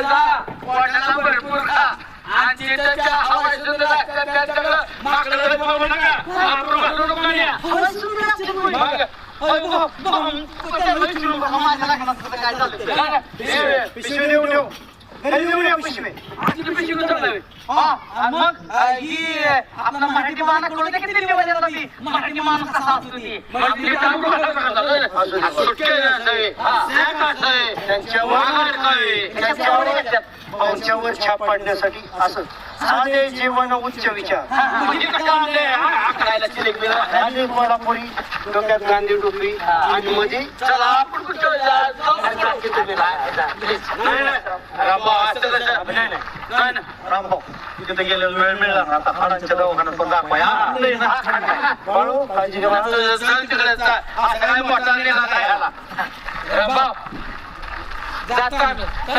पुढे जा पोटाला भरपूर खा आणि चिंतेच्या हवाई सुंदर लागतात त्या सगळं माकडं बघू नका आपण घालू नको म्हणे. बघ, कुठे बसू नको. माझ्या लग्नात कुठं काय झालं? काय नाही. हे, पिशवी देऊ ठेव घरी देऊ या पिशवी आधी तू पिशवी कुठं लावली? हा, आणि मग अ, ही आपला मराठी माणूस कळू दे की दिल्ली मध्ये आता ती मराठी माणूस कसा असतो ती मग ती काम करायला करतात. सुटके नसावे, सॅक असावे, वाघ. त्यांच्यावर छाप पाडण्यासाठी असं साधे जीवन उच्च विचार म्हणजे हा. आणि कोल्हापुरी डोक्यात गांधी टोपी आणि मध्ये. रामभाऊ तिथे गेलेला वेळ मिळाला ना आता हाडांच्या दवाखान्यात पण दाखवा आपलं आहे ना. बाळू, काळजी घ्या असं